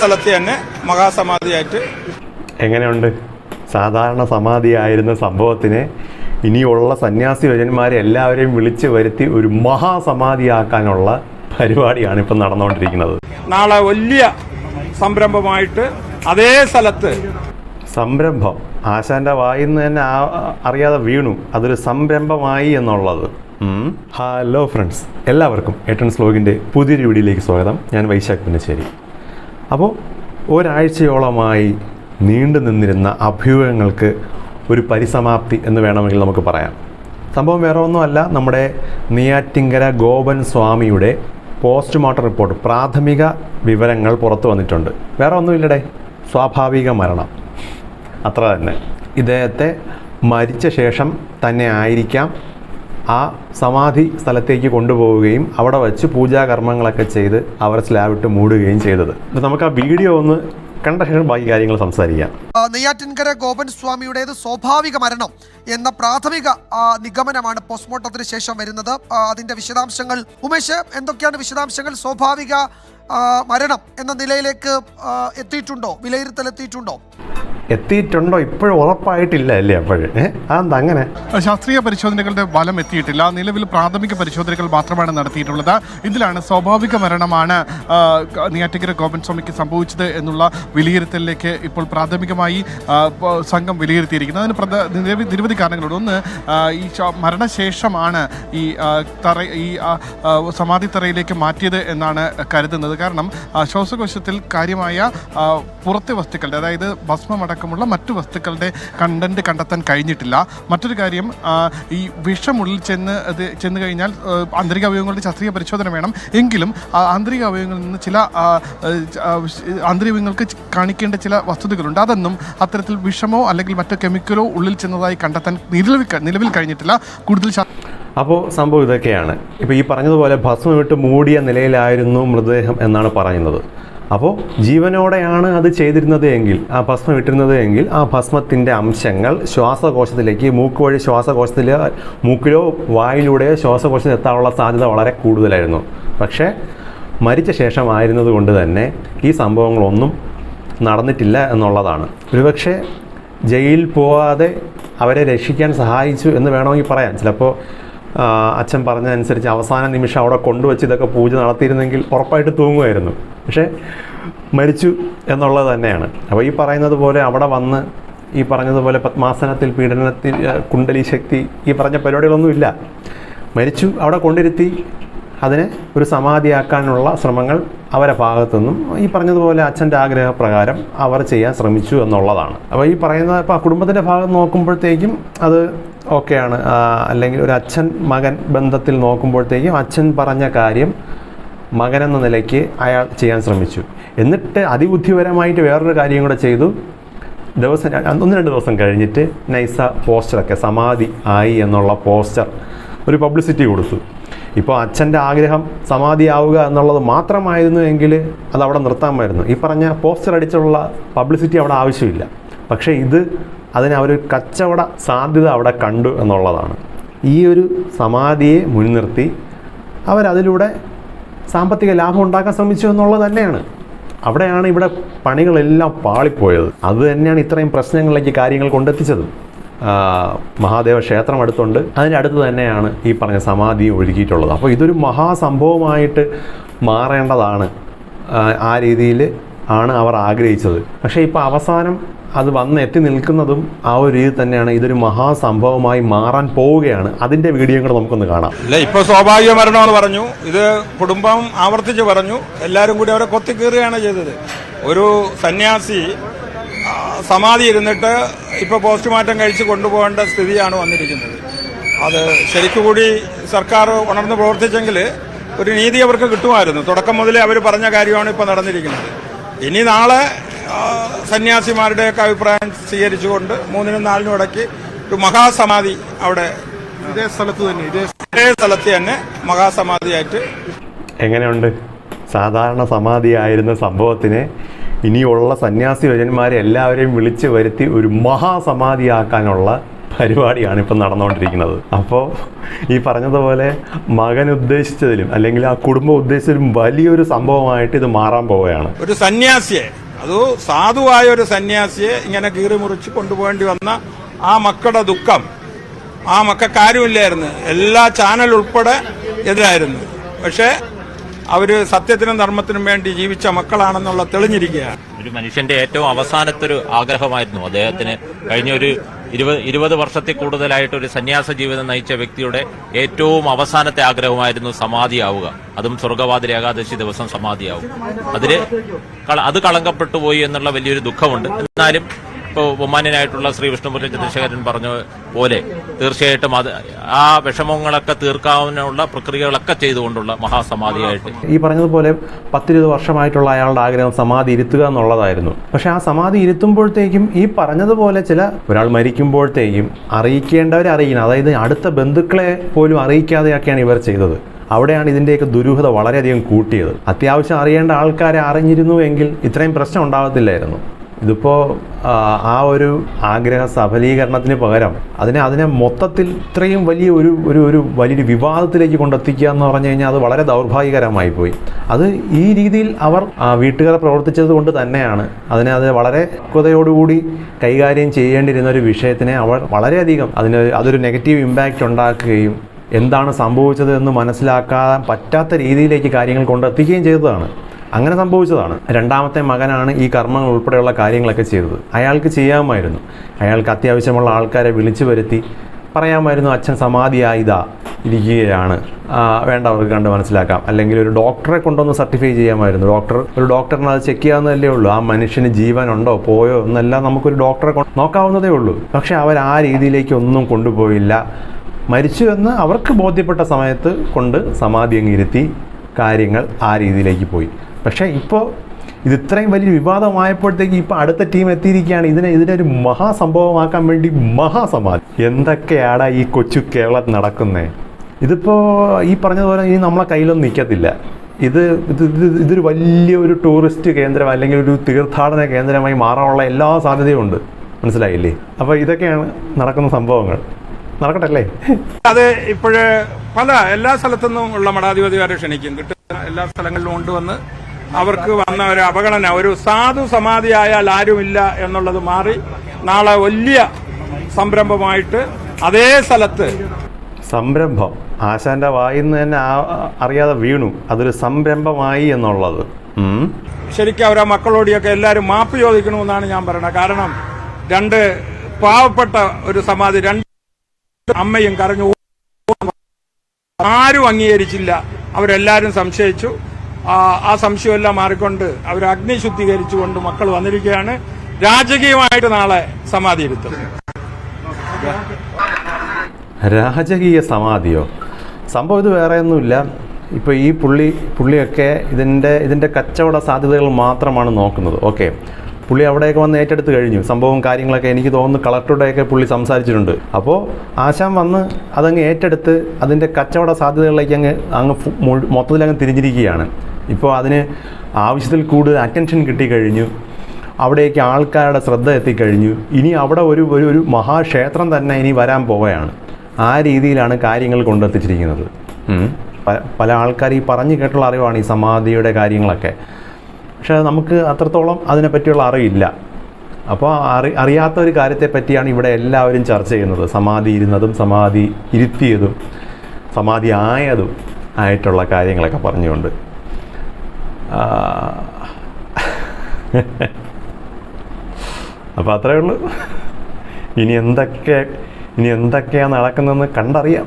സ്ഥലത്ത് തന്നെ മഹാസമാധിയായിട്ട് എങ്ങനെയുണ്ട്? സാധാരണ സമാധിയായിരുന്ന സംഭവത്തിനെ ഇനിയുള്ള സന്യാസി വര്യന്മാരെ എല്ലാവരെയും വിളിച്ചു വരുത്തി ഒരു മഹാസമാധിയാക്കാനുള്ള പരിപാടിയാണ് ഇപ്പം നടന്നുകൊണ്ടിരിക്കുന്നത്. നാളെ വലിയ സംരംഭമായിട്ട് അതേ സ്ഥലത്ത് സംരംഭം. ആശാന്റെ വായിൽ നിന്ന് തന്നെ അറിയാതെ വീണു. അതൊരു സംരംഭമായി എന്നുള്ളത്. Hello friends. എല്ലാവർക്കും ഏട്ടൻ സ്ലോഗിന്റെ പുതിയൊരു വീഡിയോയിലേക്ക് സ്വാഗതം. ഞാൻ വൈശാഖ് പുന്നശ്ശേരി. അപ്പോൾ ഒരാഴ്ചയോളമായി നീണ്ടു നിന്നിരുന്ന അഭ്യൂഹങ്ങൾക്ക് ഒരു പരിസമാപ്തി എന്ന് വേണമെങ്കിൽ നമുക്ക് പറയാം. സംഭവം വേറെ ഒന്നുമല്ല നമ്മുടെ നെയ്യാറ്റിങ്കര ഗോപൻ സ്വാമിയുടെ പോസ്റ്റ്മോർട്ടം റിപ്പോർട്ട് പ്രാഥമിക വിവരങ്ങൾ പുറത്തു വന്നിട്ടുണ്ട്. വേറെ ഒന്നുമില്ലടേ സ്വാഭാവിക മരണം. അത്ര തന്നെ. ഇദ്ദേഹത്തെ മരിച്ച ശേഷം തന്നെ ആയിരിക്കാം. ആ സമാധി സ്ഥലത്തേക്ക് കൊണ്ടുപോവുകയും അവിടെ വച്ച് പൂജാകർമ്മങ്ങളൊക്കെ ചെയ്ത് അവർ സ്ലാബിട്ട് മൂടുകയും ചെയ്തത്. നമുക്ക് ആ വീഡിയോ ഒന്ന് കണ്ട ശേഷം ബാക്കി കാര്യങ്ങൾ സംസാരിക്കാം. നെയ്യാറ്റിൻകര ഗോപൻ സ്വാമിയുടേത് സ്വാഭാവിക മരണം എന്ന പ്രാഥമിക നിഗമനമാണ് പോസ്റ്റ്മോർട്ടത്തിന് ശേഷം വരുന്നത്. അതിന്റെ വിശദാംശങ്ങൾ. ഉമേഷ് എന്തൊക്കെയാണ് വിശദാംശങ്ങൾ? സ്വാഭാവിക മരണം എന്ന നിലയിലേക്ക് എത്തിയിട്ടുണ്ടോ? വിലയിരുത്തൽ എത്തിയിട്ടുണ്ടോ? എത്തിയിട്ടുണ്ടോ ഇപ്പോഴും ഉറപ്പായിട്ടില്ല അല്ലേ അപ്പോഴും അതെന്താ അങ്ങനെ? ശാസ്ത്രീയ പരിശോധനകളുടെ ഫലം എത്തിയിട്ടില്ല. നിലവിൽ പ്രാഥമിക പരിശോധനകൾ മാത്രമാണ് നടത്തിയിട്ടുള്ളത്. ഇതിലാണ് സ്വാഭാവിക മരണമാണ് നെയ്യാറ്റിക്കര ഗോപൻ സ്വാമിക്ക് സംഭവിച്ചത് എന്നുള്ള വിലയിരുത്തലിലേക്ക് ഇപ്പോൾ പ്രാഥമികമായി സംഘം വിലയിരുത്തിയിരിക്കുന്നത്. അതിന് പ്രധ നിരവധി കാരണങ്ങളുണ്ട്. ഒന്ന് ഈ മരണശേഷമാണ് ഈ തറ ഈ സമാധി തറയിലേക്ക് മാറ്റിയത് എന്നാണ് കരുതുന്നത്. കാരണം ശ്വാസകോശത്തിൽ കാര്യമായ പുറത്തെ വസ്തുക്കളുടെ അതായത് ഭസ്മമടക്കമുള്ള മറ്റു വസ്തുക്കളുടെ കണ്ടന്റ് കണ്ടെത്താൻ കഴിഞ്ഞിട്ടില്ല. മറ്റൊരു കാര്യം ഈ വിഷമുള്ളിൽ ചെന്ന് അത് ചെന്ന് കഴിഞ്ഞാൽ ആന്തരിക അവയവങ്ങളുടെ ശാസ്ത്രീയ പരിശോധന വേണം. എങ്കിലും ആന്തരിക അവയവങ്ങളിൽ നിന്ന് ചില ആ, ആ, ആ, വിഷ- ആന്തരിക അവയവങ്ങൾക്ക് കാണിക്കേണ്ട ചില വസ്തുതകളുണ്ട്. അതൊന്നും അത്തരത്തിൽ വിഷമോ അല്ലെങ്കിൽ മറ്റു കെമിക്കലോ ഉള്ളിൽ ചെന്നതായി കണ്ടെത്താൻ നിലവിൽ നിലവിൽ കഴിഞ്ഞിട്ടില്ല. കൂടുതൽ അപ്പോൾ സംഭവം ഇതൊക്കെയാണ്. ഇപ്പോൾ ഈ പറഞ്ഞതുപോലെ ഭസ്മം വിട്ട് മൂടിയ നിലയിലായിരുന്നു മൃതദേഹം എന്നാണ് പറയുന്നത്. അപ്പോൾ ജീവനോടെയാണ് അത് ചെയ്തിരുന്നത് എങ്കിൽ ആ ഭസ്മം ഇട്ടിരുന്നത് എങ്കിൽ ആ ഭസ്മത്തിന്റെ അംശങ്ങൾ ശ്വാസകോശത്തിലേക്ക് മൂക്ക് വഴി ശ്വാസകോശത്തിൽ മൂക്കിലോ വായിലൂടെയോ ശ്വാസകോശത്തിൽ എത്താനുള്ള സാധ്യത വളരെ കൂടുതലായിരുന്നു. പക്ഷേ മരിച്ച ശേഷമായിരുന്നത് കൊണ്ട് തന്നെ ഈ സംഭവങ്ങളൊന്നും നടന്നിട്ടില്ല എന്നുള്ളതാണ്. ഒരുപക്ഷെ ജയിലിൽ പോവാതെ അവരെ രക്ഷിക്കാൻ സഹായിച്ചു എന്ന് വേണമെങ്കിൽ പറയാം. ചിലപ്പോൾ അച്ഛൻ പറഞ്ഞതനുസരിച്ച് അവസാന നിമിഷം അവിടെ കൊണ്ടുവച്ച് ഇതൊക്കെ പൂജ നടത്തിയിരുന്നെങ്കിൽ ഉറപ്പായിട്ട് തൂങ്ങുമായിരുന്നു. പക്ഷേ മരിച്ചു എന്നുള്ളത് തന്നെയാണ്. അപ്പോൾ ഈ പറയുന്നത് പോലെ അവിടെ വന്ന് ഈ പറഞ്ഞതുപോലെ പത്മാസനത്തിൽ പീഡനത്തിൽ കുണ്ടലി ശക്തി ഈ പറഞ്ഞ പരിപാടികളൊന്നും ഇല്ല. മരിച്ചു അവിടെ കൊണ്ടിരുത്തി അതിനെ ഒരു സമാധിയാക്കാനുള്ള ശ്രമങ്ങൾ അവരെ ഭാഗത്തുനിന്നും ഈ പറഞ്ഞതുപോലെ അച്ഛന്റെ ആഗ്രഹപ്രകാരം അവർ ചെയ്യാൻ ശ്രമിച്ചു എന്നുള്ളതാണ്. അപ്പോൾ ഈ പറയുന്ന ഇപ്പോൾ കുടുംബത്തിന്റെ ഭാഗം നോക്കുമ്പോഴത്തേക്കും അത് ഓക്കെയാണ്. അല്ലെങ്കിൽ ഒരു അച്ഛൻ മകൻ ബന്ധത്തിൽ നോക്കുമ്പോഴത്തേക്കും അച്ഛൻ പറഞ്ഞ കാര്യം മകൻ എന്ന നിലയ്ക്ക് അയാൾ ചെയ്യാൻ ശ്രമിച്ചു. എന്നിട്ട് അതിബുദ്ധിപരമായിട്ട് വേറൊരു കാര്യം കൂടെ ചെയ്തു. ദിവസം ഒന്ന് രണ്ട് ദിവസം കഴിഞ്ഞിട്ട് നൈസ പോസ്റ്ററൊക്കെ സമാധി ആയി എന്നുള്ള പോസ്റ്റർ ഒരു പബ്ലിസിറ്റി കൊടുത്തു. ഇപ്പോൾ അച്ഛന്റെ ആഗ്രഹം സമാധിയാവുക എന്നുള്ളത് മാത്രമായിരുന്നു എങ്കിൽ അത് അവിടെ നിർത്താമായിരുന്നു. ഈ പറഞ്ഞ പോസ്റ്റർ അടിച്ചുള്ള പബ്ലിസിറ്റി അവിടെ ആവശ്യമില്ല. പക്ഷേ ഇത് അതിന് അവർ കച്ചവട സാധ്യത അവിടെ കണ്ടു എന്നുള്ളതാണ്. ഈ ഒരു സമാധിയെ മുൻനിർത്തി അവരതിലൂടെ സാമ്പത്തിക ലാഭം ഉണ്ടാക്കാൻ ശ്രമിച്ചു എന്നുള്ളത് തന്നെയാണ്. അവിടെയാണ് ഇവിടെ പണികളെല്ലാം പാളിപ്പോയത്. അത് തന്നെയാണ് ഇത്രയും പ്രശ്നങ്ങളിലേക്ക് കാര്യങ്ങൾ കൊണ്ടെത്തിച്ചത്. മഹാദേവ ക്ഷേത്രം അടുത്തുണ്ട്. അതിന്റെ അടുത്ത് തന്നെയാണ് ഈ പറഞ്ഞ സമാധി ഒഴുകിയിട്ടുള്ളത് അപ്പോൾ ഇതൊരു മഹാസംഭവമായിട്ട് മാറേണ്ടതാണ്. ആ, രീതിയിൽ ആണ് അവർ ആഗ്രഹിച്ചത്. പക്ഷേ ഇപ്പോൾ അവസാനം അത് വന്ന് എത്തി നിൽക്കുന്നതും ആ ഒരു രീതി തന്നെയാണ് ഇതൊരു മഹാസംഭവമായി മാറാൻ പോവുകയാണ്. അതിന്റെ വീഡിയോ കൂടെ നമുക്കൊന്ന് കാണാം. ഇല്ല ഇപ്പൊ സ്വാഭാവിക മരണമെന്ന് പറഞ്ഞു. ഇത് കുടുംബം ആവർത്തിച്ച് പറഞ്ഞു. എല്ലാവരും കൂടി അവരെ കൊത്തിക്കീറുകയാണ് ചെയ്തത്. ഒരു സന്യാസി സമാധി ഇരുന്നിട്ട് ഇപ്പൊ പോസ്റ്റ്മോർട്ടം കഴിച്ച് കൊണ്ടുപോകേണ്ട സ്ഥിതിയാണ് വന്നിരിക്കുന്നത്. അത് ശരിക്കുകൂടി സർക്കാർ ഉണർന്ന് പ്രവർത്തിച്ചെങ്കിൽ ഒരു നീതി അവർക്ക് കിട്ടുമായിരുന്നു. തുടക്കം മുതലേ അവർ പറഞ്ഞ കാര്യമാണ് ഇപ്പോൾ നടന്നിരിക്കുന്നത്. ഇനി നാളെ സന്യാസിമാരുടെയൊക്കെ അഭിപ്രായം സ്വീകരിച്ചുകൊണ്ട് മൂന്നിനും നാലിനും ഇടയ്ക്ക് ഒരു മഹാസമാധി അവിടെ ഇതേ സ്ഥലത്ത് തന്നെ ഇതേ സ്ഥലത്ത് തന്നെ മഹാസമാധിയായിട്ട് എങ്ങനെയുണ്ട്? സാധാരണ സമാധിയായിരുന്ന സംഭവത്തിനെ ഇനിയുള്ള സന്യാസി വര്യന്മാരെ എല്ലാവരെയും വിളിച്ചു വരുത്തി ഒരു മഹാസമാധിയാക്കാനുള്ള പരിപാടിയാണ് ഇപ്പം നടന്നുകൊണ്ടിരിക്കുന്നത്. അപ്പോൾ ഈ പറഞ്ഞതുപോലെ മകൻ ഉദ്ദേശിച്ചതിലും അല്ലെങ്കിൽ ആ കുടുംബം ഉദ്ദേശിച്ചതിലും വലിയൊരു സംഭവമായിട്ട് ഇത് മാറാൻ പോവുകയാണ്. ഒരു സന്യാസിയെ അത് സാധുവായ ഒരു സന്യാസിയെ ഇങ്ങനെ കീറി മുറിച്ച് കൊണ്ടുപോകേണ്ടി വന്ന ആ മക്കളുടെ ദുഃഖം ആ മക്ക ആരുമില്ലായിരുന്നു. എല്ലാ ചാനൽ ഉൾപ്പെടെ എതിരായിരുന്നു. പക്ഷേ അവർ സത്യത്തിനും ധർമ്മത്തിനും വേണ്ടി ജീവിച്ച മക്കളാണെന്നുള്ള തെളിഞ്ഞിരിക്കുകയാണ്. ഒരു മനുഷ്യന്റെ ഏറ്റവും അവസാനത്തെ ഒരു ആഗ്രഹമായിരുന്നു അദ്ദേഹത്തിന് കഴിഞ്ഞ ഒരു ഇരുപത് ഇരുപത് വർഷത്തിൽ കൂടുതലായിട്ട് ഒരു സന്യാസ ജീവിതം നയിച്ച വ്യക്തിയുടെ ഏറ്റവും അവസാനത്തെ ആഗ്രഹമായിരുന്നു സമാധിയാവുക. അതും സ്വർഗവാതിരി ഏകാദശി ദിവസം സമാധിയാവും. അതിൽ അത് കളങ്കപ്പെട്ടു പോയി എന്നുള്ള വലിയൊരു ദുഃഖമുണ്ട്. എന്നാലും ഇപ്പോൾ ബഹുമാന്യനായിട്ടുള്ള ശ്രീ വിഷ്ണുപുരം ചന്ദ്രശേഖരൻ പറഞ്ഞ പോലെ തീർച്ചയായിട്ടും അത് ആ വിഷമങ്ങളൊക്കെ തീർക്കാവുന്ന പ്രക്രിയകളൊക്കെ ചെയ്തുകൊണ്ടുള്ള മഹാസമാധിയായിട്ട്. ഈ പറഞ്ഞതുപോലെ പത്തിരുപത് വർഷമായിട്ടുള്ള അയാളുടെ ആഗ്രഹം സമാധി ഇരുത്തുക എന്നുള്ളതായിരുന്നു. പക്ഷെ ആ സമാധി ഇരുത്തുമ്പോഴത്തേക്കും ഈ പറഞ്ഞതുപോലെ ചില ഒരാൾ മരിക്കുമ്പോഴത്തേക്കും അറിയിക്കേണ്ടവരെ അറിയിക്കണം. അതായത് അടുത്ത ബന്ധുക്കളെ പോലും അറിയിക്കാതെയൊക്കെയാണ് ഇവർ ചെയ്തത്. അവിടെയാണ് ഇതിന്റെയൊക്കെ ദുരൂഹത വളരെയധികം കൂട്ടിയത്. അത്യാവശ്യം അറിയേണ്ട ആൾക്കാരെ അറിഞ്ഞിരുന്നു എങ്കിൽ ഇത്രയും പ്രശ്നം ഉണ്ടാകത്തില്ലായിരുന്നു. ഇതിപ്പോൾ ആ ഒരു ആഗ്രഹ സഫലീകരണത്തിന് പകരം അതിനെ അതിനെ മൊത്തത്തിൽ ഇത്രയും വലിയ ഒരു ഒരു ഒരു വലിയൊരു വിവാദത്തിലേക്ക് കൊണ്ടെത്തിക്കുക എന്ന് പറഞ്ഞു കഴിഞ്ഞാൽ അത് വളരെ ദൗർഭാഗ്യകരമായി പോയി. അത് ഈ രീതിയിൽ അവർ വീട്ടുകാരെ പ്രവർത്തിച്ചത് കൊണ്ട് തന്നെയാണ് അതിനെ അത് വളരെ പക്വതയോടുകൂടി കൈകാര്യം ചെയ്യേണ്ടിയിരുന്ന ഒരു വിഷയത്തിനെ അവർ വളരെയധികം അതിന് അതൊരു നെഗറ്റീവ് ഇമ്പാക്റ്റ് ഉണ്ടാക്കുകയും എന്താണ് സംഭവിച്ചത് എന്ന് മനസ്സിലാക്കാൻ പറ്റാത്ത രീതിയിലേക്ക് കാര്യങ്ങൾ കൊണ്ടെത്തിക്കുകയും ചെയ്തതാണ്. അങ്ങനെ സംഭവിച്ചതാണ്. രണ്ടാമത്തെ മകനാണ് ഈ കർമ്മങ്ങൾ ഉൾപ്പെടെയുള്ള കാര്യങ്ങളൊക്കെ ചെയ്തത്. അയാൾക്ക് ചെയ്യാമായിരുന്നു. അയാൾക്ക് അത്യാവശ്യമുള്ള ആൾക്കാരെ വിളിച്ചു വരുത്തി പറയാമായിരുന്നു അച്ഛൻ സമാധിയായി ഇതാ ഇരിക്കുകയാണ്. വേണ്ട വേണ്ടവർക്ക് കണ്ട് മനസ്സിലാക്കാം. അല്ലെങ്കിൽ ഒരു ഡോക്ടറെ കൊണ്ടൊന്ന് സർട്ടിഫൈ ചെയ്യാമായിരുന്നു. ഡോക്ടർ ഒരു ഡോക്ടറിന് അത് ചെക്ക് ചെയ്യാവുന്നതല്ലേ ഉള്ളൂ. ആ മനുഷ്യന് ജീവനുണ്ടോ പോയോ എന്നെല്ലാം നമുക്കൊരു ഡോക്ടറെ നോക്കാവുന്നതേ ഉള്ളൂ. പക്ഷേ അവർ ആ രീതിയിലേക്ക് ഒന്നും കൊണ്ടുപോയില്ല. മരിച്ചു എന്ന് അവർക്ക് ബോധ്യപ്പെട്ട സമയത്ത് കൊണ്ട് സമാധി അങ്ങിരുത്തി കാര്യങ്ങൾ ആ രീതിയിലേക്ക് പോയി. പക്ഷേ ഇപ്പോൾ ഇത് ഇത്രയും വലിയ വിവാദമായപ്പോഴത്തേക്ക് ഇപ്പോൾ അടുത്ത ടീം എത്തിയിരിക്കുകയാണ്. ഇതിനെ ഇതിനൊരു മഹാസംഭവമാക്കാൻ വേണ്ടി മഹാസമാധി. എന്തൊക്കെയാടാ ഈ കൊച്ചു കേരളത്തിൽ നടക്കുന്നത് ഇതിപ്പോൾ ഈ പറഞ്ഞതുപോലെ ഇനി നമ്മളെ കയ്യിലൊന്നും നിൽക്കത്തില്ല. ഇത് ഇത് ഇത് ഇതൊരു വലിയൊരു ടൂറിസ്റ്റ് കേന്ദ്രം അല്ലെങ്കിൽ ഒരു തീർത്ഥാടന കേന്ദ്രമായി മാറാനുള്ള എല്ലാ സാധ്യതയും ഉണ്ട്. മനസ്സിലായില്ലേ? അപ്പോൾ ഇതൊക്കെയാണ് നടക്കുന്ന സംഭവങ്ങൾ. നടക്കട്ടെ അല്ലേ? അത് ഇപ്പോഴ് പല എല്ലാ സ്ഥലത്തുനിന്നും ഉള്ള മഠാധിപതിമാരെ ക്ഷണിക്കും. കിട്ടുന്ന എല്ലാ സ്ഥലങ്ങളിലും കൊണ്ടുവന്ന് അവർക്ക് വന്ന ഒരു അപഗണന ഒരു സാധു സമാധിയായാൽ ആരുമില്ല എന്നുള്ളത് മാറി നാളെ വലിയ സംരംഭമായിട്ട് അതേ സ്ഥലത്ത് സംരംഭം. ആശാന്റെ വായിന്ന് തന്നെ അറിയാതെ വീണു. അതൊരു സംരംഭമായി എന്നുള്ളത്. ശരിക്കും അവരാ മക്കളോടിയൊക്കെ എല്ലാരും മാപ്പ് ചോദിക്കണമെന്നാണ് ഞാൻ പറയുന്നത്. കാരണം രണ്ട് പാവപ്പെട്ട ഒരു സമാധി രണ്ട് അമ്മയും കരഞ്ഞു. ആരും അംഗീകരിച്ചില്ല. അവരെല്ലാരും സംശയിച്ചു. ആ, സംശയമെല്ലാം മാറിക്കൊണ്ട് അവർ അഗ്നി ശുദ്ധീകരിച്ചുകൊണ്ട് മക്കൾ വന്നിരിക്കുകയാണ്. രാജകീയമായിട്ട് നാളെ സമാധി എടുത്തത് രാജകീയ സമാധിയോ? സംഭവം ഇത് വേറെ ഒന്നുമില്ല ഇപ്പോൾ ഈ പുള്ളി പുള്ളിയൊക്കെ ഇതിന്റെ ഇതിന്റെ കച്ചവട സാധ്യതകൾ മാത്രമാണ് നോക്കുന്നത്. ഓക്കെ. പുള്ളി അവിടെയൊക്കെ വന്ന് ഏറ്റെടുത്ത് കഴിഞ്ഞു. സംഭവം കാര്യങ്ങളൊക്കെ എനിക്ക് തോന്നുന്നു കളക്ടറുടെയൊക്കെ പുള്ളി സംസാരിച്ചിട്ടുണ്ട്. അപ്പോൾ ആശാൻ വന്ന് അതങ്ങ് ഏറ്റെടുത്ത് അതിന്റെ കച്ചവട സാധ്യതകളിലേക്ക് അങ്ങ് അങ്ങ് മൊത്തത്തിലങ്ങ് തിരിഞ്ഞിരിക്കുകയാണ്. ഇപ്പോൾ അതിന് ആവശ്യത്തിൽ കൂടുതൽ അറ്റൻഷൻ കിട്ടിക്കഴിഞ്ഞു. അവിടേക്ക് ആൾക്കാരുടെ ശ്രദ്ധ എത്തിക്കഴിഞ്ഞു. ഇനി അവിടെ ഒരു ഒരു ഒരു മഹാക്ഷേത്രം തന്നെ ഇനി വരാൻ പോവുകയാണ്. ആ രീതിയിലാണ് കാര്യങ്ങൾ കൊണ്ടെത്തിച്ചിരിക്കുന്നത്. പല ആൾക്കാർ ഈ പറഞ്ഞു കേട്ടുള്ള അറിവാണ് ഈ സമാധിയുടെ കാര്യങ്ങളൊക്കെ. പക്ഷേ നമുക്ക് അത്രത്തോളം അതിനെപ്പറ്റിയുള്ള അറിവില്ല. അപ്പോൾ അറി അറിയാത്ത ഒരു കാര്യത്തെ പറ്റിയാണ് ഇവിടെ എല്ലാവരും ചർച്ച ചെയ്യുന്നത്. സമാധി ഇരുന്നതും സമാധി ഇരുത്തിയതും സമാധി ആയതും ആയിട്ടുള്ള കാര്യങ്ങളൊക്കെ പറഞ്ഞുകൊണ്ട്. അപ്പോൾ അത്രയേ ഉള്ളൂ. ഇനി എന്തൊക്കെ ഇനി എന്തൊക്കെയാണ് നടക്കുന്നതെന്ന് കണ്ടറിയാം.